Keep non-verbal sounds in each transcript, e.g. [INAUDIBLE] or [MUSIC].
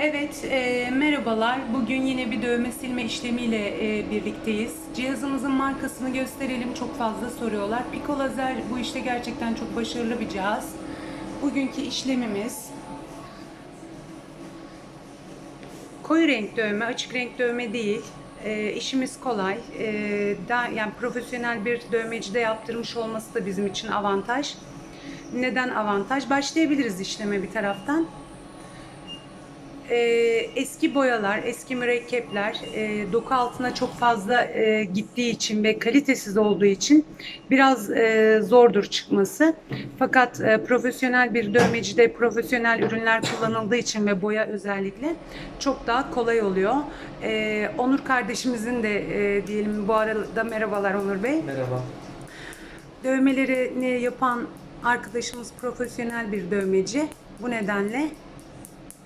Evet, e, merhabalar. Bugün yine bir dövme silme işlemiyle e, birlikteyiz. Cihazımızın markasını gösterelim. Çok fazla soruyorlar. Pico Lazer bu işte gerçekten çok başarılı bir cihaz. Bugünkü işlemimiz koyu renk dövme, açık renk dövme değil. E, işimiz kolay. E, da, yani profesyonel bir dövmecide yaptırmış olması da bizim için avantaj. Neden avantaj? Başlayabiliriz işleme bir taraftan. Ee, eski boyalar, eski mürekkepler e, doku altına çok fazla e, gittiği için ve kalitesiz olduğu için biraz e, zordur çıkması. Fakat e, profesyonel bir dövmecide profesyonel ürünler kullanıldığı için ve boya özellikle çok daha kolay oluyor. E, Onur kardeşimizin de e, diyelim bu arada merhabalar Onur Bey. Merhaba. Dövmelerini yapan arkadaşımız profesyonel bir dövmeci. Bu nedenle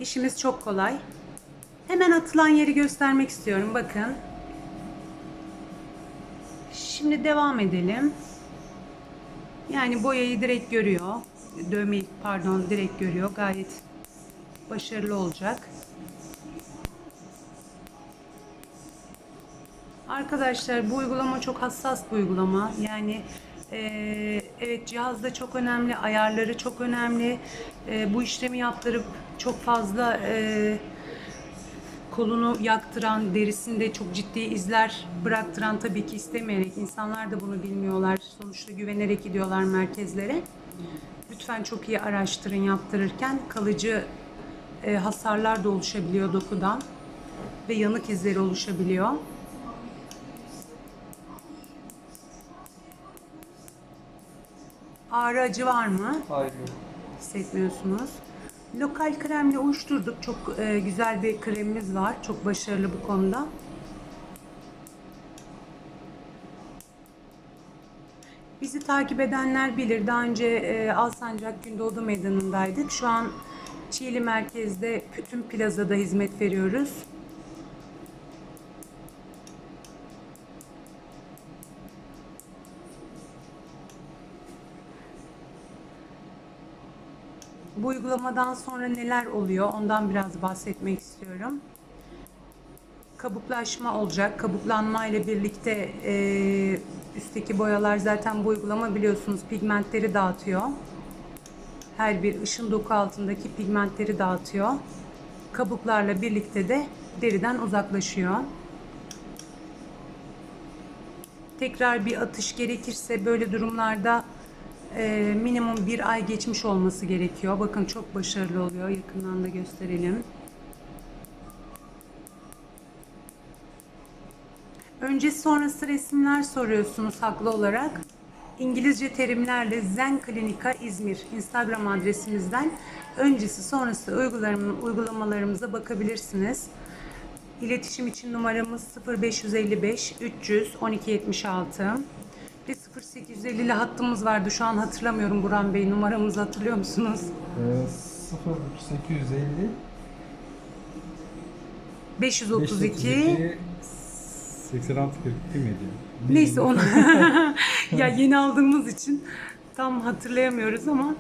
işimiz çok kolay. Hemen atılan yeri göstermek istiyorum. Bakın. Şimdi devam edelim. Yani boyayı direkt görüyor. Dövmeyi pardon direkt görüyor. Gayet başarılı olacak. Arkadaşlar bu uygulama çok hassas bir uygulama. Yani eee, evet cihaz da çok önemli, ayarları çok önemli. Eee, bu işlemi yaptırıp çok fazla eee, kolunu yaktıran, derisinde çok ciddi izler bıraktıran tabii ki istemeyerek insanlar da bunu bilmiyorlar. Sonuçta güvenerek gidiyorlar merkezlere. Lütfen çok iyi araştırın yaptırırken kalıcı e, hasarlar da oluşabiliyor dokudan ve yanık izleri oluşabiliyor. Ağrı acı var mı? Hayır. Hissetmiyorsunuz. Lokal kremle uyuşturduk. Çok e, güzel bir kremimiz var. Çok başarılı bu konuda. Bizi takip edenler bilir. Daha önce e, Alsancak Gündoğdu Meydanı'ndaydık. Şu an Çiğli Merkez'de Pütün Plaza'da hizmet veriyoruz. Bu uygulamadan sonra neler oluyor ondan biraz bahsetmek istiyorum. Kabuklaşma olacak. Kabuklanma ile birlikte e, üstteki boyalar zaten bu uygulama biliyorsunuz pigmentleri dağıtıyor. Her bir ışın doku altındaki pigmentleri dağıtıyor. Kabuklarla birlikte de deriden uzaklaşıyor. Tekrar bir atış gerekirse böyle durumlarda e, minimum bir ay geçmiş olması gerekiyor. Bakın çok başarılı oluyor. Yakından da gösterelim. Öncesi sonrası resimler soruyorsunuz haklı olarak. İngilizce terimlerle Zen Klinika İzmir Instagram adresimizden öncesi sonrası uygulamalarımıza bakabilirsiniz. İletişim için numaramız 0555 300 1276 ve 0850 ile hattımız vardı. Şu an hatırlamıyorum Burhan Bey. Numaramızı hatırlıyor musunuz? Ee, 0850 532 86 42 miydi? Neyse onu [LAUGHS] ya yeni aldığımız için tam hatırlayamıyoruz ama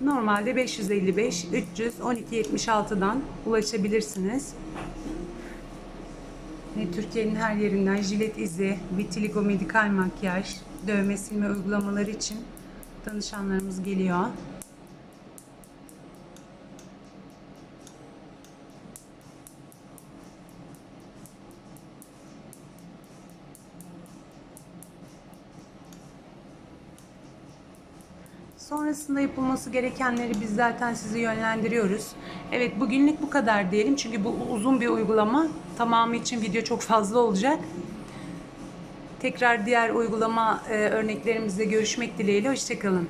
normalde 555 300 1276'dan ulaşabilirsiniz. Ve Türkiye'nin her yerinden jilet izi, vitiligo medikal makyaj, dövme silme uygulamaları için danışanlarımız geliyor. Sonrasında yapılması gerekenleri biz zaten sizi yönlendiriyoruz. Evet bugünlük bu kadar diyelim çünkü bu uzun bir uygulama. Tamamı için video çok fazla olacak. Tekrar diğer uygulama e, örneklerimizle görüşmek dileğiyle. Hoşçakalın.